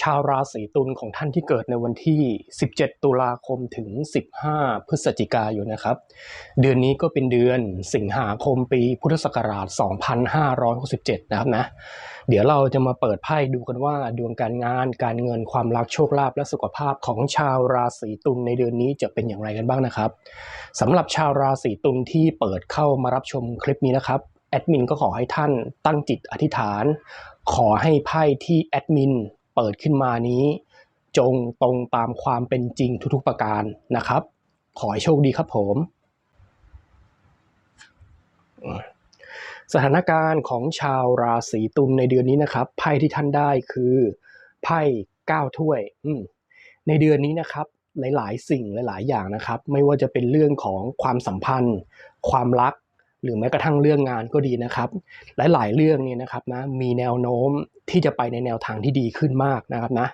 ชาวราศีตุลของท่านที่เกิดในวันที่ 17 ตุลาคมถึง 15 พฤศจิกายนนะครับ เดือนนี้ก็เป็นเดือนสิงหาคมปีพุทธศักราช 2567 นะครับนะ เดี๋ยวเราจะมาเปิดไพ่ดูกันว่าดวงการงาน การเงินความรักโชคลาภและสุขภาพของชาวราศีตุลในเดือนนี้จะเป็นอย่างไรกันบ้างนะครับสำหรับชาวราศีตุลที่เปิดเข้ามารับชมคลิปนี้นะครับแอดมินก็ขอให้ท่านตั้งจิตอธิษฐาน ขอให้ไพ่ที่แอดมิน เปิดขึ้นมานี้ จงตรงตามความเป็นจริงทุกๆประการนะครับ ขอให้โชคดีครับผม สถานการณ์ของชาวราศีตุลในเดือนนี้นะครับไพ่ที่ท่านได้คือไพ่เก้าถ้วยในเดือนนี้นะครับหลาย ๆ สิ่งหลาย ๆ อย่างนะครับ ไม่ว่าจะเป็นเรื่องของความสัมพันธ์ ความรัก หรือแม้กระทั่งเรื่องงานก็ดีนะครับ หลายๆเรื่องเนี่ยนะครับนะมีแนวโน้มที่จะไปในแนวทางที่ดีขึ้นมากนะครับนะ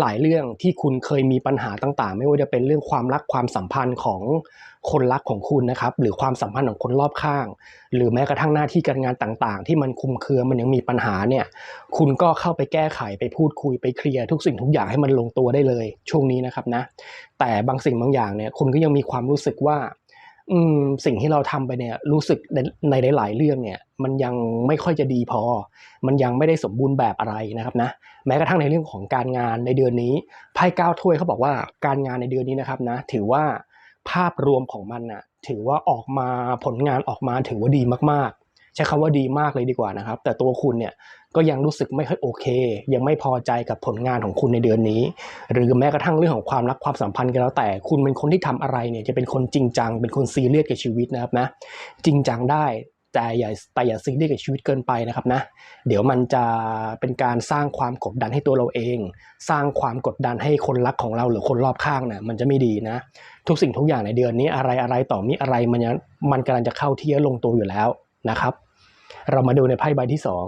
หลายๆเรื่องที่คุณเคยมีปัญหาต่างๆ ไม่ว่าจะเป็นเรื่องความรักความสัมพันธ์ของคนรักของคุณนะครับหรือความสัมพันธ์ของคนรอบข้าง หรือแม้กระทั่งหน้าที่การงานต่างๆ ที่มันคุมเครือมันยังมีปัญหาเนี่ยคุณก็เข้าไปแก้ไขไปพูดคุยไปเคลียร์ทุกสิ่งทุกอย่างให้มันลงตัวได้เลย ช่วงนี้นะครับนะแต่บางสิ่งบางอย่างเนี่ยคุณก็ยังมีความรู้สึกว่า อืมสิ่งที่เราทำไปเนี่ย รู้สึกในในหลาย ๆ เรื่องเนี่ย มันยังไม่ค่อยจะดีพอ มันยังไม่ได้สมบูรณ์แบบอะไรนะครับนะแม้กระทั่งในเรื่องของการงานในเดือนนี้ไพ่เก้าถ้วยเขาบอกว่าการงานในเดือนนี้นะครับนะ ถือว่าภาพรวมของมันนะถือว่าออกมาผลงานออกมาถือว่าดีมากๆ ใช้คำว่าดีมากเลยดีกว่านะครับ แต่ตัวคุณเนี่ยก็ยังรู้สึกไม่ค่อยโอเค ยังไม่พอใจกับผลงานของคุณในเดือนนี้ หรือแม้กระทั่งเรื่องของความรักความสัมพันธ์ก็แล้วแต่ คุณเป็นคนที่ทำอะไรเนี่ยจะเป็นคนจริงจัง เป็นคนซีเรียสกับชีวิตนะครับนะจริงจังได้แต่อย่าแต่อย่าซีเรียสกับชีวิตเกินไปนะครับนะเดี๋ยวมันจะเป็นการสร้างความกดดันให้ตัวเราเอง สร้างความกดดันให้คนรักของเราหรือคนรอบข้างเนี่ยมันจะไม่ดีนะ ทุกสิ่งทุกอย่างในเดือนนี้อะไรอะไรต่อมีอะไรมันมันกำลังจะเข้าที่ลงตัวอยู่แล้วนะครับ เรามาดูในไพ่ใบที่สอง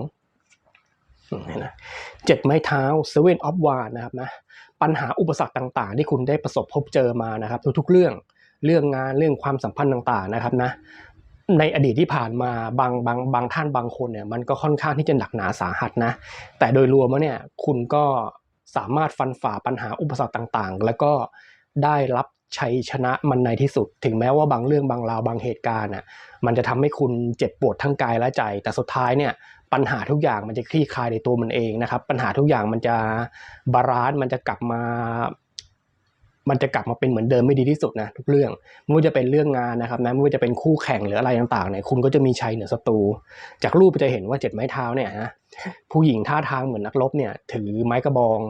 เจ็ดไม้เท้าเซเว่นออฟวานนะครับนะปัญหาอุปสรรคต่างๆ ที่คุณได้ประสบพบเจอมานะครับ ทุกๆเรื่องเรื่องงานเรื่องความสัมพันธ์ต่างๆนะครับนะในอดีตที่ผ่านมาบางบางบางท่านบางคนเนี่ยมันก็ค่อนข้างที่จะหนักหนาสาหัสนะแต่โดยรวมแล้วเนี่ยคุณก็สามารถฟันฝ่าปัญหาอุปสรรคต่างๆ แล้วก็ได้รับ ชัยชนะมันในที่สุด ถึงแม้ว่าบางเรื่องบางราวบางเหตุการณ์อะมันจะทำให้คุณเจ็บปวดทั้งกายและใจ แต่สุดท้ายเนี่ยปัญหาทุกอย่างมันจะคลี่คลายในตัวมันเองนะครับ ปัญหาทุกอย่างมันจะบาลานซ์มันจะกลับมามันจะกลับมาเป็นเหมือนเดิมไม่ดีที่สุดนะทุกเรื่องไม่ว่าจะเป็นเรื่องงานนะครับนะไม่ว่าจะเป็นคู่แข่งหรืออะไรต่างๆเนี่ยคุณก็จะมีชัยเหนือศัตรูจากรูปจะเห็นว่าเจ็ดไม้เท้าเนี่ยนะผู้หญิงท่าทางเหมือนนักรบเนี่ยถือไม้กระบอง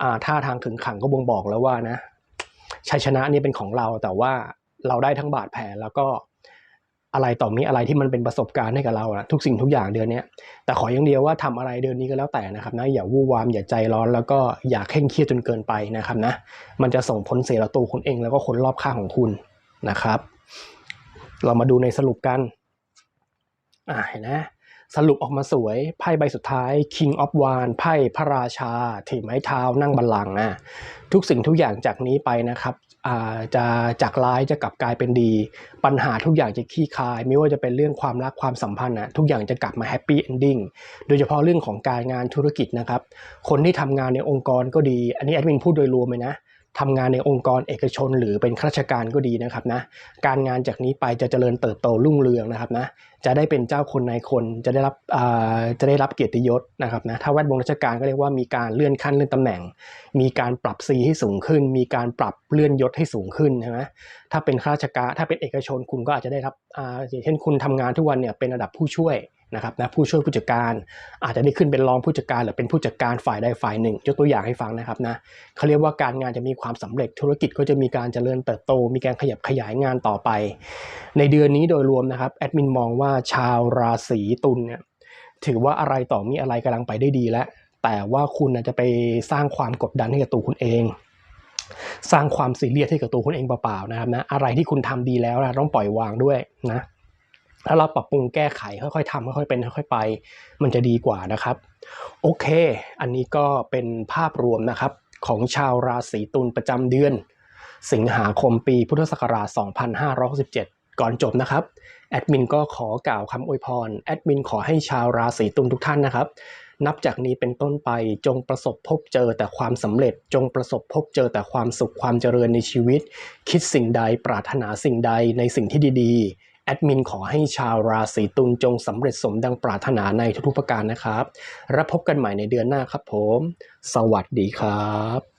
อ่าท่าทางขึงขังก็บ่งบอกแล้วว่านะ ชัยชนะนี่เป็นของเรา แต่ว่าเราได้ทั้งบาดแผลแล้วก็อะไรต่อมีอะไรที่มันเป็นประสบการณ์ให้กับเรานะทุกสิ่งทุกอย่างเดือนนี้แต่ขออย่างเดียวว่าทำอะไรเดือนนี้ก็แล้วแต่นะครับนะอย่าวู่วามอย่าใจร้อนแล้วก็อย่าเคร่งเครียดจนเกินไปนะครับนะมันจะส่งผลเสียต่อตัวคุณเอง แล้วก็คนรอบข้างของคุณนะครับ เรามาดูในสรุปกันอ่าเห็นไหม สรุปออกมาสวยไพ่ใบสุดท้าย King of w a n ไพ่พระราชา ถือไม้เท้านั่งบัลลังก์นะทุกสิ่งทุกอย่างจากนี้ไปนะครับจะจากร้ายจะกลับกลายเป็นดี ปัญหาทุกอย่างจะคลี่คลาย ไม่ว่าจะเป็นเรื่องความรักความสัมพันธ์นะทุกอย่างจะกลับมาแฮปปี้เอนดิ้งโดยเฉพาะเรื่องของการงานธุรกิจนะครับ คนที่ทำงานในองค์กรก็ดี อันนี้แอดมินพูดโดยรวมเลยนะ ทำงานในองค์กรเอกชน หรือเป็นข้าราชการก็ดีนะครับนะการงานจากนี้ไปจะเจริญเติบโตรุ่งเรืองนะครับนะจะได้เป็นเจ้าคนนายคนจะได้รับจะได้รับเกียรติยศนะครับนะถ้าแวดวงราชการก็เรียกว่ามีการเลื่อนขั้นเลื่อนตำแหน่ง มีการปรับซีให้สูงขึ้น มีการปรับเลื่อนยศให้สูงขึ้นใช่ไหมถ้าเป็นข้าราชการถ้าเป็นเอกชนคุณก็อาจจะได้รับอย่างเช่นคุณทำงานทุกวันเนี่ยเป็นระดับผู้ช่วย นะครับนะผู้ช่วยผู้จัดการ อาจจะได้ขึ้นเป็นรองผู้จัดการหรือเป็นผู้จัดการฝ่ายใดฝ่ายหนึ่งยกตัวอย่างให้ฟังนะครับนะเขาเรียกว่าการงานจะมีความสำเร็จธุรกิจก็จะมีการเจริญเติบโต มีการขยับขยายงานต่อไป ในเดือนนี้โดยรวมนะครับแอดมินมองว่าชาวราศีตุลเนี่ยถือว่าอะไรต่อมีอะไรกำลังไปได้ดีแล้วแต่ว่าคุณจะไปสร้างความกดดันให้กับตัวคุณเองสร้างความซีเรียสให้กับตัวคุณเองเปล่าๆนะครับนะอะไรที่คุณทำดีแล้วนะต้องปล่อยวางด้วยนะ ถ้าเราปรับปรุงแก้ไขค่อยๆทำค่อยๆเป็นค่อยๆไป มันจะดีกว่านะครับ โอเค อันนี้ก็เป็นภาพรวมนะครับของชาวราศีตุลประจำเดือน สิงหาคมปีพุทธศักราช 2567 ก่อนจบนะครับ แอดมินก็ขอกล่าวคำอวยพร แอดมินขอให้ชาวราศีตุลทุกท่านนะครับ นับจากนี้เป็นต้นไปจงประสบพบเจอแต่ความสำเร็จ จงประสบพบเจอแต่ความสุขความเจริญในชีวิต คิดสิ่งใดปรารถนาสิ่งใดในสิ่งที่ดีๆ แอดมินขอให้ชาวราศีตุลจงสำเร็จสมดังปรารถนาในทุกๆประการนะครับแล้วพบกันใหม่ในเดือนหน้าครับผม สวัสดีครับ